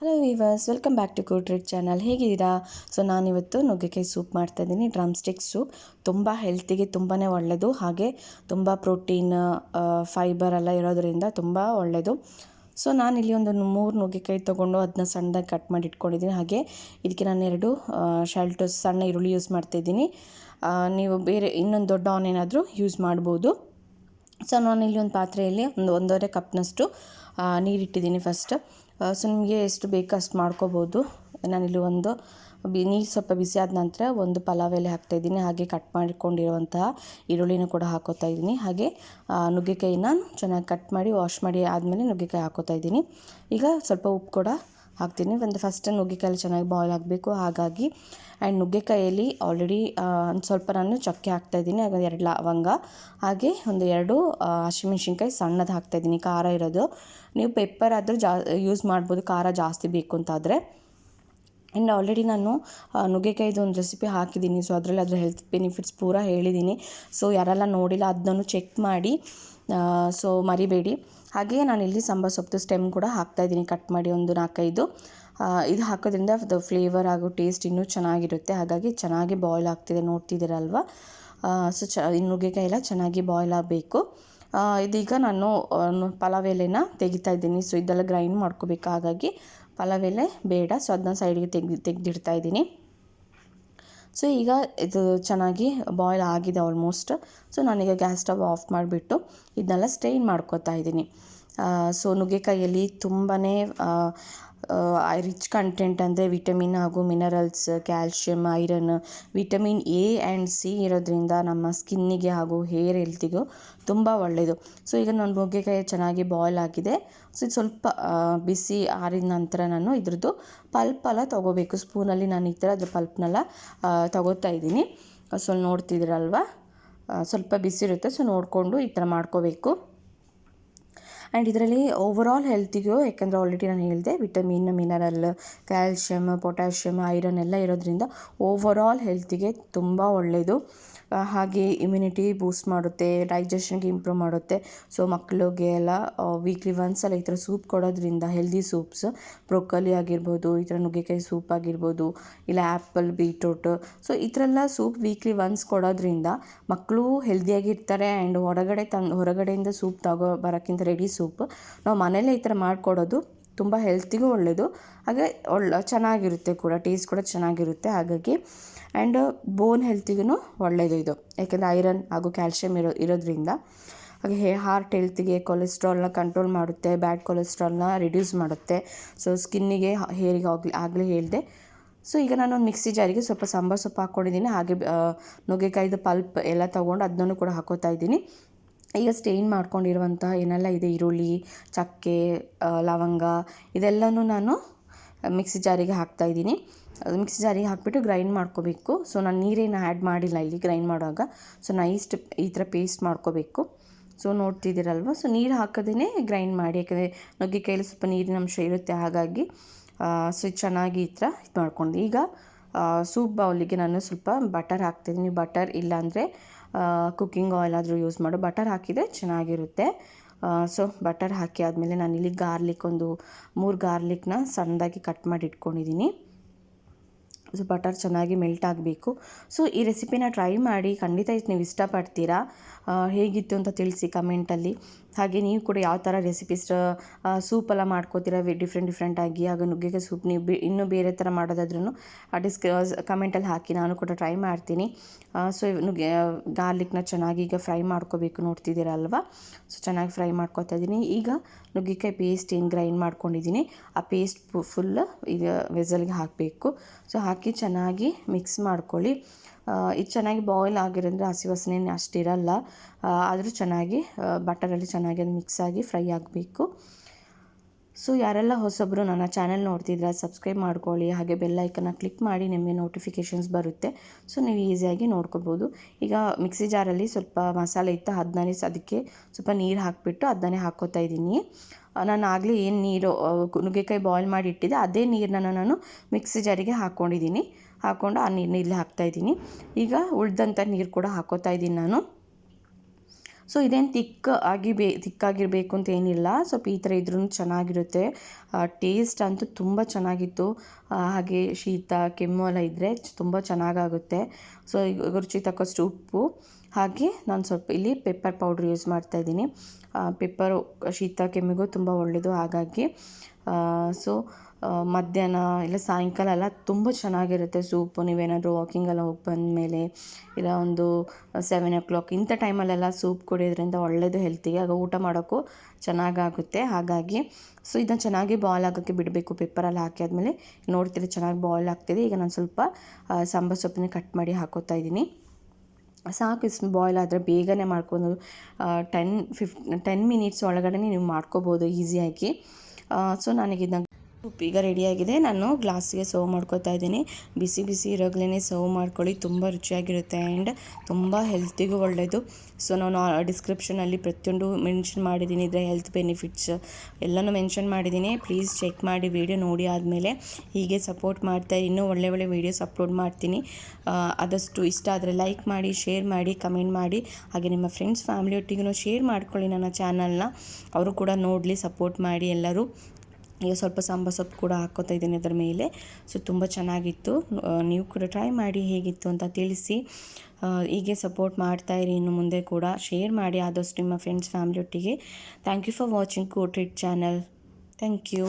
Hello viewers welcome back to ಕೂಟ್ರಿಕ್ channel ಹೇಗಿದ್ದೀರಾ? So ನಾನಿವತ್ತು ನುಗ್ಗೆಕಾಯಿ ಸೂಪ್ ಮಾಡ್ತಾಯಿದ್ದೀನಿ ಡ್ರಮ್ ಸ್ಟಿಕ್ ಸೂಪ್ ತುಂಬ ಹೆಲ್ತಿಗೆ ತುಂಬಾ ಒಳ್ಳೆಯದು ಹಾಗೆ ತುಂಬ ಪ್ರೋಟೀನ್ ಫೈಬರ್ ಎಲ್ಲ ಇರೋದರಿಂದ ತುಂಬ ಒಳ್ಳೆಯದು ಸೊ ನಾನಿಲ್ಲಿ ಒಂದು ಮೂರು ನುಗ್ಗೆಕಾಯಿ ತೊಗೊಂಡು ಅದನ್ನ ಸಣ್ಣದಾಗಿ ಕಟ್ ಮಾಡಿ ಇಟ್ಕೊಂಡಿದ್ದೀನಿ. ಹಾಗೆ ಇದಕ್ಕೆ ನಾನು ಎರಡು ಶಲ್ಟು ಸಣ್ಣ ಈರುಳ್ಳಿ ಯೂಸ್ ಮಾಡ್ತಾಯಿದ್ದೀನಿ ನೀವು ಬೇರೆ ಇನ್ನೊಂದು ದೊಡ್ಡ ಆನ್ ಏನಾದರೂ ಯೂಸ್ ಮಾಡ್ಬೋದು. ಸೊ ನಾನಿಲ್ಲಿ ಒಂದು ಪಾತ್ರೆಯಲ್ಲಿ ಒಂದು ಒಂದೂವರೆ ಕಪ್ನಷ್ಟು ನೀರಿಟ್ಟಿದ್ದೀನಿ ಫಸ್ಟ್ ಸೊ ನಿಮಗೆ ಎಷ್ಟು ಬೇಕು ಅಷ್ಟು ಮಾಡ್ಕೋಬೋದು. ನಾನಿಲ್ಲಿ ಒಂದು ಬಿ, ನೀರು ಸ್ವಲ್ಪ ಬಿಸಿ ಆದ ನಂತರ ಒಂದು ಪಲಾವ್ ಎಲೆ ಹಾಕ್ತಾಯಿದ್ದೀನಿ ಹಾಗೆ ಕಟ್ ಮಾಡಿಕೊಂಡಿರುವಂತಹ ಈರುಳ್ಳಿನ ಕೂಡ ಹಾಕೋತಾ ಇದ್ದೀನಿ. ಹಾಗೆ ನುಗ್ಗೆಕಾಯಿನ ಚೆನ್ನಾಗಿ ಕಟ್ ಮಾಡಿ ವಾಶ್ ಮಾಡಿ ಆದಮೇಲೆ ನುಗ್ಗೆಕಾಯಿ ಹಾಕೋತಾ ಇದ್ದೀನಿ. ಈಗ ಸ್ವಲ್ಪ ಉಪ್ಪು ಕೂಡ ಹಾಕ್ತೀನಿ. ಒಂದು ಫಸ್ಟ್ ನುಗ್ಗೆಕಾಯಲ್ಲಿ ಚೆನ್ನಾಗಿ ಬಾಯ್ಲ್ ಆಗಬೇಕು. ಹಾಗಾಗಿ ಆ್ಯಂಡ್ ನುಗ್ಗೆಕಾಯಲ್ಲಿ ಆಲ್ರೆಡಿ ಒಂದು ಸ್ವಲ್ಪ ನಾನು ಚಕ್ಕೆ ಹಾಕ್ತಾಯಿದ್ದೀನಿ ಹಾಗೆ ಎರಡು ಲವಂಗ, ಹಾಗೆ ಒಂದು ಎರಡು ಹಸಿಮೆಣ್ಸಿನ್ಕಾಯಿ ಸಣ್ಣದು ಹಾಕ್ತಾಯಿದ್ದೀನಿ ಖಾರ ಇರೋದು. ನೀವು ಪೆಪ್ಪರ್ ಆದರೂ ಜಾ ಯೂಸ್ ಮಾಡ್ಬೋದು. ಖಾರ ಜಾಸ್ತಿ ಬೇಕು ಅಂತಾದರೆ. ಆ್ಯಂಡ್ ಆಲ್ರೆಡಿ ನಾನು ನುಗ್ಗೆಕಾಯ್ದು ಒಂದು ರೆಸಿಪಿ ಹಾಕಿದ್ದೀನಿ. ಸೊ ಅದರಲ್ಲಿ ಅದರ ಹೆಲ್ತ್ ಬೆನಿಫಿಟ್ಸ್ ಪೂರ ಹೇಳಿದ್ದೀನಿ. ಸೊ ಯಾರೆಲ್ಲ ನೋಡಿಲ್ಲ ಅದನ್ನು ಚೆಕ್ ಮಾಡಿ ಸೊ ಮರಿಬೇಡಿ. ಹಾಗೆಯೇ ನಾನು ಇಲ್ಲಿ ಸಾಂಬಾರು ಸೊಪ್ಪು ಸ್ಟೆಮ್ ಕೂಡ ಹಾಕ್ತಾ ಇದ್ದೀನಿ ಕಟ್ ಮಾಡಿ ಒಂದು ನಾಲ್ಕೈದು. ಇದು ಹಾಕೋದ್ರಿಂದ ಅದು ಫ್ಲೇವರ್ ಹಾಗೂ ಟೇಸ್ಟ್ ಇನ್ನೂ ಚೆನ್ನಾಗಿರುತ್ತೆ. ಹಾಗಾಗಿ ಚೆನ್ನಾಗಿ ಬಾಯ್ಲ್ ಆಗ್ತಿದೆ, ನೋಡ್ತಿದ್ದೀರಲ್ವ? ಸೊ ಚ ನುಗ್ಗೆಕಾಯಿ ಎಲ್ಲ ಚೆನ್ನಾಗಿ ಬಾಯ್ಲ್ ಆಗಬೇಕು. ಇದೀಗ ನಾನು ಪಲಾವ್ ಎಲೆನ ತೆಗಿತಾ ಇದ್ದೀನಿ. ಸೊ ಇದೆಲ್ಲ ಗ್ರೈಂಡ್ ಮಾಡ್ಕೋಬೇಕು. ಹಾಗಾಗಿ ಪಲಾವ್ ಎಲೆ ಬೇಡ. ಸೊ ಅದನ್ನ ಸೈಡಿಗೆ ತೆಗ್ದು, ತೆಗೆದಿಡ್ತಾ ಇದ್ದೀನಿ. ಸೊ ಈಗ ಇದು ಚೆನ್ನಾಗಿ ಬಾಯ್ಲ್ ಆಗಿದೆ ಆಲ್ಮೋಸ್ಟ್ ಸೊ ನಾನೀಗ ಗ್ಯಾಸ್ ಸ್ಟವ್ ಆಫ್ ಮಾಡಿಬಿಟ್ಟು ಇದನ್ನೆಲ್ಲ ಸ್ಟೈನ್ ಮಾಡ್ಕೋತಾ ಇದ್ದೀನಿ. ಸೊ ನುಗ್ಗೆಕಾಯಿಯಲ್ಲಿ ತುಂಬಾ ರಿಚ್ ಕಂಟೆಂಟ್ ಅಂದರೆ ವಿಟಮಿನ್ ಹಾಗೂ minerals calcium iron vitamin A and C ಇರೋದ್ರಿಂದ ನಮ್ಮ ಸ್ಕಿನ್ನಿಗೆ ಹಾಗೂ ಹೇರ್ ಹೆಲ್ತಿಗೂ ತುಂಬ ಒಳ್ಳೆಯದು ಸೊ ಈಗ ನಾನು ನುಗ್ಗೆಕಾಯಿ ಚೆನ್ನಾಗಿ ಬಾಯ್ಲ್ ಆಗಿದೆ. ಸೊ ಇದು ಸ್ವಲ್ಪ ಬಿಸಿ ಆರಿದ ನಂತರ ನಾನು ಇದ್ರದ್ದು ಪಲ್ಪೆಲ್ಲ ತೊಗೋಬೇಕು. ಸ್ಪೂನಲ್ಲಿ ನಾನು ಈ ಥರ ಅದ್ರ ಪಲ್ಪ್ನೆಲ್ಲ ತೊಗೋತಾ ಇದ್ದೀನಿ. ಸೊ ನೋಡ್ತಿದ್ದೀರಲ್ವ? ಸ್ವಲ್ಪ ಬಿಸಿ ಇರುತ್ತೆ. ಸೊ ನೋಡಿಕೊಂಡು ಈ ಥರ ಮಾಡ್ಕೋಬೇಕು. ಆ್ಯಂಡ್ ಇದರಲ್ಲಿ ಓವರಾಲ್ ಹೆಲ್ತಿಗೂ ಯಾಕಂದರೆ ಆಲ್ರೆಡಿ ನಾನು ಹೇಳಿದೆ vitamin mineral calcium potassium iron ಎಲ್ಲ ಇರೋದ್ರಿಂದ ಓವರಾಲ್ ಹೆಲ್ತಿಗೆ ತುಂಬ ಒಳ್ಳೆಯದು ಹಾಗೆ ಇಮ್ಯುನಿಟಿ ಬೂಸ್ಟ್ ಮಾಡುತ್ತೆ ಡೈಜೆಷನ್ಗೆ ಇಂಪ್ರೂವ್ ಮಾಡುತ್ತೆ. ಸೊ ಮಕ್ಕಳಿಗೆ ಎಲ್ಲ ವೀಕ್ಲಿ ಒನ್ಸ್ ಅಲ್ಲ ಈ ಥರ ಸೂಪ್ ಕೊಡೋದ್ರಿಂದ ಹೆಲ್ದಿ ಸೂಪ್ಸ್ ಬ್ರೊಕ್ಕಲಿ ಆಗಿರ್ಬೋದು, ಈ ಥರ ನುಗ್ಗೆಕಾಯಿ ಸೂಪ್ ಆಗಿರ್ಬೋದು, ಇಲ್ಲ ಆ್ಯಪಲ್ ಬೀಟ್ರೂಟ್ ಸೊ ಈ ಥರ ಎಲ್ಲ ಸೂಪ್ ವೀಕ್ಲಿ ಒನ್ಸ್ ಕೊಡೋದ್ರಿಂದ ಮಕ್ಕಳು ಹೆಲ್ದಿಯಾಗಿರ್ತಾರೆ ಆ್ಯಂಡ್ ಹೊರಗಡೆ ತಂದು ಹೊರಗಡೆಯಿಂದ ಸೂಪ್ ತಗೋ, ಬರೋಕ್ಕಿಂತ ರೆಡಿ ಸೂಪ್ ನಾವು ಮನೇಲೇ ಈ ಥರ ಮಾಡಿಕೊಡೋದು ತುಂಬ ಹೆಲ್ತಿಗೂ ಒಳ್ಳೆಯದು ಹಾಗೆ ಒಳ್ಳೆ, ಚೆನ್ನಾಗಿರುತ್ತೆ ಕೂಡ ಟೇಸ್ಟ್ ಕೂಡ ಚೆನ್ನಾಗಿರುತ್ತೆ. ಹಾಗಾಗಿ ಆ್ಯಂಡ್ ಬೋನ್ ಹೆಲ್ತಿಗೂ ಒಳ್ಳೆಯದು ಇದು. ಯಾಕೆಂದರೆ ಐರನ್ ಹಾಗೂ ಕ್ಯಾಲ್ಶಿಯಮ್ ಇರೋ, ಇರೋದ್ರಿಂದ ಹಾಗೆ ಹೇ ಹಾರ್ಟ್ ಹೆಲ್ತಿಗೆ ಕೊಲೆಸ್ಟ್ರಾಲ್ನ ಕಂಟ್ರೋಲ್ ಮಾಡುತ್ತೆ ಬ್ಯಾಡ್ ಕೊಲೆಸ್ಟ್ರಾಲ್ನ ರಿಡ್ಯೂಸ್ ಮಾಡುತ್ತೆ. ಸೊ ಸ್ಕಿನ್ನಿಗೆ ಹೇರಿಗೆ ಆಗಲಿ, ಆಗಲೇ ಹೇಳಿದೆ. ಸೊ ಈಗ ನಾನು ಮಿಕ್ಸಿ ಜಾರಿಗೆ ಸ್ವಲ್ಪ ಸಾಂಬಾರು ಸೊಪ್ಪು ಹಾಕ್ಕೊಂಡಿದ್ದೀನಿ ಹಾಗೆ ನುಗ್ಗೆಕಾಯ್ದು ಪಲ್ಪ್ ಎಲ್ಲ ತೊಗೊಂಡು ಅದನ್ನೂ ಕೂಡ ಹಾಕೋತಾ ಇದ್ದೀನಿ. ಈಗ ಸ್ಟೇನ್ ಮಾಡ್ಕೊಂಡಿರುವಂತಹ ಏನೆಲ್ಲ ಇದೆ? ಈರುಳ್ಳಿ, ಚಕ್ಕೆ ಲವಂಗ, ಇದೆಲ್ಲನೂ ನಾನು ಮಿಕ್ಸಿ ಜಾರಿಗೆ ಹಾಕ್ತಾಯಿದ್ದೀನಿ ಮಿಕ್ಸಿ ಜಾರಿಗೆ ಹಾಕಿಬಿಟ್ಟು ಗ್ರೈಂಡ್ ಮಾಡ್ಕೋಬೇಕು. ಸೊ, ನಾನು ನೀರೇನು ಆ್ಯಡ್ ಮಾಡಿಲ್ಲ ಇಲ್ಲಿ ಗ್ರೈಂಡ್ ಮಾಡುವಾಗ. ಸೊ ನೈಸ್ಟ್ ಈ ಥರ ಪೇಸ್ಟ್ ಮಾಡ್ಕೋಬೇಕು. ಸೊ, ನೋಡ್ತಿದ್ದೀರಲ್ವ? ಸೊ, ನೀರು ಹಾಕೋದೇ ಗ್ರೈಂಡ್ ಮಾಡಿ. ಯಾಕಂದರೆ ನುಗ್ಗೆಕಾಯಲ್ಲಿ ಸ್ವಲ್ಪ ನೀರಿನ ಅಂಶ ಇರುತ್ತೆ. ಹಾಗಾಗಿ ಸೊ ಚೆನ್ನಾಗಿ ಈ ಥರ ಇದು ಮಾಡ್ಕೊಂಡು. ಈಗ ಸೂಪ್ ಬೌಲಿಗೆ ನಾನು ಸ್ವಲ್ಪ ಬಟರ್ ಹಾಕ್ತಿದ್ದೀನಿ ಬಟರ್ ಇಲ್ಲಾಂದರೆ ಕುಕ್ಕಿಂಗ್ ಆಯಿಲ್ ಆದರೂ ಯೂಸ್ ಮಾಡು. ಬಟರ್ ಹಾಕಿದರೆ ಚೆನ್ನಾಗಿರುತ್ತೆ. ಸೊ, ಬಟರ್ ಹಾಕಿ ಆದಮೇಲೆ ಇಲ್ಲಿ ಗಾರ್ಲಿಕ್ ಒಂದು ಮೂರು ಗಾರ್ಲಿಕ್ನ ಸಣ್ಣದಾಗಿ ಕಟ್ ಮಾಡಿ ಇಟ್ಕೊಂಡಿದ್ದೀನಿ ಸೊ ಬಟರ್ ಚೆನ್ನಾಗಿ ಮೆಲ್ಟ್ ಆಗಬೇಕು. ಸೊ ಈ ರೆಸಿಪಿನ ಟ್ರೈ ಮಾಡಿ ಖಂಡಿತ ಇದು ನೀವು ಇಷ್ಟಪಡ್ತೀರಾ? ಹೇಗಿತ್ತು ಅಂತ ತಿಳಿಸಿ ಕಮೆಂಟಲ್ಲಿ. ಹಾಗೆ ನೀವು ಕೂಡ ಯಾವ ಥರ ರೆಸಿಪೀಸ್ ಸೂಪ್ ಎಲ್ಲ ಮಾಡ್ಕೋತೀರ? ಡಿಫ್ರೆಂಟ್ ಡಿಫ್ರೆಂಟಾಗಿ ಆಗ ನುಗ್ಗೆಕಾಯಿ ಸೂಪ್ ನೀವು ಬಿ, ಇನ್ನೂ ಬೇರೆ ಥರ ಮಾಡೋದಾದ್ರೂ ಡಿಸ್ಕ ಕಮೆಂಟಲ್ಲಿ ಹಾಕಿ ನಾನು ಕೂಡ ಟ್ರೈ ಮಾಡ್ತೀನಿ. ಸೊ ನುಗ್ಗೆ ಗಾರ್ಲಿಕ್ನ ಚೆನ್ನಾಗಿ ಈಗ ಫ್ರೈ ಮಾಡ್ಕೋಬೇಕು ನೋಡ್ತಿದ್ದೀರ ಅಲ್ವಾ? ಸೊ ಚೆನ್ನಾಗಿ ಫ್ರೈ ಮಾಡ್ಕೊತಾ ಇದ್ದೀನಿ. ಈಗ ನುಗ್ಗೆಕಾಯಿ ಪೇಸ್ಟ್ ಏನು ಗ್ರೈಂಡ್ ಮಾಡ್ಕೊಂಡಿದ್ದೀನಿ, ಆ ಪೇಸ್ಟ್ ಫುಲ್ ಈಗ ವೆಸಲ್ಗೆ ಹಾಕಬೇಕು. ಸೊ ಹಾಕಿ ಚೆನ್ನಾಗಿ ಮಿಕ್ಸ್ ಮಾಡ್ಕೊಳ್ಳಿ. ಇದು ಚೆನ್ನಾಗಿ ಬಾಯ್ಲ್ ಆಗಿರೋದ್ರೆ ಹಸಿ ವಾಸನೆ ಅಷ್ಟಿರಲ್ಲ ಆದರೂ ಚೆನ್ನಾಗಿ ಬಟರಲ್ಲಿ ಚೆನ್ನಾಗಿ ಅದು ಮಿಕ್ಸ್ ಆಗಿ ಫ್ರೈ ಆಗಬೇಕು ಸೊ ಯಾರೆಲ್ಲ ಹೊಸೊಬ್ಬರು ನನ್ನ ಚಾನಲ್ ನೋಡ್ತಿದ್ರೆ ಸಬ್ಸ್ಕ್ರೈಬ್ ಮಾಡ್ಕೊಳ್ಳಿ. ಹಾಗೆ ಬೆಲ್ಲೈಕನ್ನ ಕ್ಲಿಕ್ ಮಾಡಿ ನಿಮಗೆ ನೋಟಿಫಿಕೇಷನ್ಸ್ ಬರುತ್ತೆ. ಸೊ ನೀವು ಈಸಿಯಾಗಿ ನೋಡ್ಕೋಬೋದು. ಈಗ ಮಿಕ್ಸಿ ಜಾರಲ್ಲಿ ಸ್ವಲ್ಪ ಮಸಾಲೆ ಇತ್ತು ಅದನ್ನೇ ಅದಕ್ಕೆ ಸ್ವಲ್ಪ ನೀರು ಹಾಕಿಬಿಟ್ಟು ಅದನ್ನೇ ಹಾಕ್ಕೋತಾ ಇದ್ದೀನಿ. ನಾನು ಆಗಲೇ ಏನು ನೀರು ನುಗ್ಗೆಕಾಯಿ ಬಾಯ್ಲ್ ಮಾಡಿ ಇಟ್ಟಿದ್ದೆ, ಅದೇ ನೀರನ್ನ ನಾನು ಮಿಕ್ಸಿ ಜಾರಿಗೆ ಹಾಕ್ಕೊಂಡಿದ್ದೀನಿ ಹಾಕ್ಕೊಂಡು ಆ ನೀರನ್ನ ಇಲ್ಲಿ ಹಾಕ್ತಾಯಿದ್ದೀನಿ ಈಗ ಉಳ್ದಂಥ ನೀರು ಕೂಡ ಹಾಕೋತಾ ಇದ್ದೀನಿ ನಾನು. ಸೊ, ಇದೇನು ತಿಕ್ ಆಗಿ ಬೇ ತಿಕ್ಕಾಗಿರಬೇಕು ಅಂತ ಏನಿಲ್ಲ. ಸ್ವಲ್ಪ ಈ ಥರ ಇದ್ರೂ ಚೆನ್ನಾಗಿರುತ್ತೆ. ಟೇಸ್ಟ್ ಅಂತೂ ತುಂಬ ಚೆನ್ನಾಗಿತ್ತು. ಹಾಗೆ ಶೀತ, ಕೆಮ್ಮು ಎಲ್ಲ ಇದ್ದರೆ ತುಂಬ ಚೆನ್ನಾಗಾಗುತ್ತೆ. ಸೊ, ಈಗ ರುಚಿ ತಕ್ಕಷ್ಟು ಉಪ್ಪು. ಹಾಗೆ ನಾನು ಸ್ವಲ್ಪ ಇಲ್ಲಿ ಪೆಪ್ಪರ್ ಪೌಡ್ರ್ ಯೂಸ್ ಮಾಡ್ತಾ ಇದ್ದೀನಿ. ಪೆಪ್ಪರು, ಶೀತ, ಕೆಮ್ಮಿಗೂ ತುಂಬ ಒಳ್ಳೆಯದು ಹಾಗಾಗಿ. ಸೊ ಮಧ್ಯಾಹ್ನ ಇಲ್ಲ ಸಾಯಂಕಾಲ ಎಲ್ಲ ತುಂಬ ಚೆನ್ನಾಗಿರುತ್ತೆ ಸೂಪು. ನೀವೇನಾದರೂ ವಾಕಿಂಗೆಲ್ಲ ಹೋಗಿ ಬಂದಮೇಲೆ ಇಲ್ಲ ಒಂದು ಸೆವೆನ್ ಓ ಕ್ಲಾಕ್ ಇಂಥ ಟೈಮಲ್ಲೆಲ್ಲ ಸೂಪ್ ಕುಡಿಯೋದ್ರಿಂದ ಒಳ್ಳೆಯದು ಹೆಲ್ತಿಗೆ ಆಗ ಊಟ ಮಾಡೋಕ್ಕೂ ಚೆನ್ನಾಗಾಗುತ್ತೆ. ಹಾಗಾಗಿ ಸೊ ಇದನ್ನ ಚೆನ್ನಾಗಿ ಬಾಯ್ಲ್ ಆಗೋಕ್ಕೆ ಬಿಡಬೇಕು. ಪೇಪರಲ್ಲಿ ಹಾಕಿ ಆದಮೇಲೆ ನೋಡ್ತೀರಿ ಚೆನ್ನಾಗಿ ಬಾಯ್ಲ್ ಆಗ್ತಿದೆ. ಈಗ ನಾನು ಸ್ವಲ್ಪ ಸಾಂಬಾರು ಸೊಪ್ಪನ್ನ ಕಟ್ ಮಾಡಿ ಹಾಕೋತಾ ಇದ್ದೀನಿ. ಸಾಕು, ಇಷ್ಟು ಬಾಯ್ಲ್ ಆದರೆ ಬೇಗನೆ ಮಾಡ್ಕೊಂಡು ಟೆನ್ ಫಿಫ್ ಟೆನ್ ಮಿನಿಟ್ಸ್ ಒಳಗಡೆ ನೀವು ಮಾಡ್ಕೋಬೋದು ಈಸಿಯಾಗಿ ಸೊ ನನಗೆ ಇದನ್ನ ಈಗ ರೆಡಿಯಾಗಿದೆ ನಾನು ಗ್ಲಾಸಿಗೆ ಸರ್ವ್ ಮಾಡ್ಕೊತಾ ಇದ್ದೀನಿ. ಬಿಸಿ ಬಿಸಿ ಇರೋಗ್ಲೇ ಸರ್ವ್ ಮಾಡ್ಕೊಳ್ಳಿ. ತುಂಬ ರುಚಿಯಾಗಿರುತ್ತೆ ಆ್ಯಂಡ್ ತುಂಬ ಹೆಲ್ತಿಗೂ ಒಳ್ಳೆಯದು ಸೊ ನಾನು ಡಿಸ್ಕ್ರಿಪ್ಷನಲ್ಲಿ ಪ್ರತಿಯೊಂದು ಮೆನ್ಷನ್ ಮಾಡಿದ್ದೀನಿ. ಇದರ ಹೆಲ್ತ್ ಬೆನಿಫಿಟ್ಸ್ ಎಲ್ಲನೂ ಮೆನ್ಷನ್ ಮಾಡಿದ್ದೀನಿ. ಪ್ಲೀಸ್ ಚೆಕ್ ಮಾಡಿ ವೀಡಿಯೋ ನೋಡಿ ಆದಮೇಲೆ ಹೀಗೆ ಸಪೋರ್ಟ್ ಮಾಡ್ತಾ ಇನ್ನೂ ಒಳ್ಳೆ ಒಳ್ಳೆ ವೀಡಿಯೋಸ್ ಅಪ್ಲೋಡ್ ಮಾಡ್ತೀನಿ. ಆದಷ್ಟು ಇಷ್ಟ ಆದರೆ ಲೈಕ್ ಮಾಡಿ ಶೇರ್ ಮಾಡಿ ಕಮೆಂಟ್ ಮಾಡಿ. ಹಾಗೆ ನಿಮ್ಮ ಫ್ರೆಂಡ್ಸ್ ಫ್ಯಾಮಿಲಿ ಒಟ್ಟಿಗೂ ಶೇರ್ ಮಾಡ್ಕೊಳ್ಳಿ ನನ್ನ ಚಾನಲ್ನ ಅವರು ಕೂಡ ನೋಡಲಿ ಸಪೋರ್ಟ್ ಮಾಡಿ ಎಲ್ಲರೂ. ಈಗ ಸ್ವಲ್ಪ ಸಾಂಬಾರು ಸೊಪ್ಪು ಕೂಡ ಹಾಕ್ಕೋತಾ ಇದ್ದೀನಿ ಅದರ ಮೇಲೆ. ಸೊ ತುಂಬ ಚೆನ್ನಾಗಿತ್ತು. ನೀವು ಕೂಡ ಟ್ರೈ ಮಾಡಿ ಹೇಗಿತ್ತು ಅಂತ ತಿಳಿಸಿ. ಹೀಗೆ ಸಪೋರ್ಟ್ ಮಾಡ್ತಾ ಇರಿ ಇನ್ನು ಮುಂದೆ ಕೂಡ. ಶೇರ್ ಮಾಡಿ ಆದಷ್ಟು ನಿಮ್ಮ ಫ್ರೆಂಡ್ಸ್ ಫ್ಯಾಮಿಲಿ ಒಟ್ಟಿಗೆ. ಥ್ಯಾಂಕ್ ಯು ಫಾರ್ ವಾಚಿಂಗ್ ಕೋಟ್ರಿಟ್ ಚಾನಲ್ ಥ್ಯಾಂಕ್ ಯು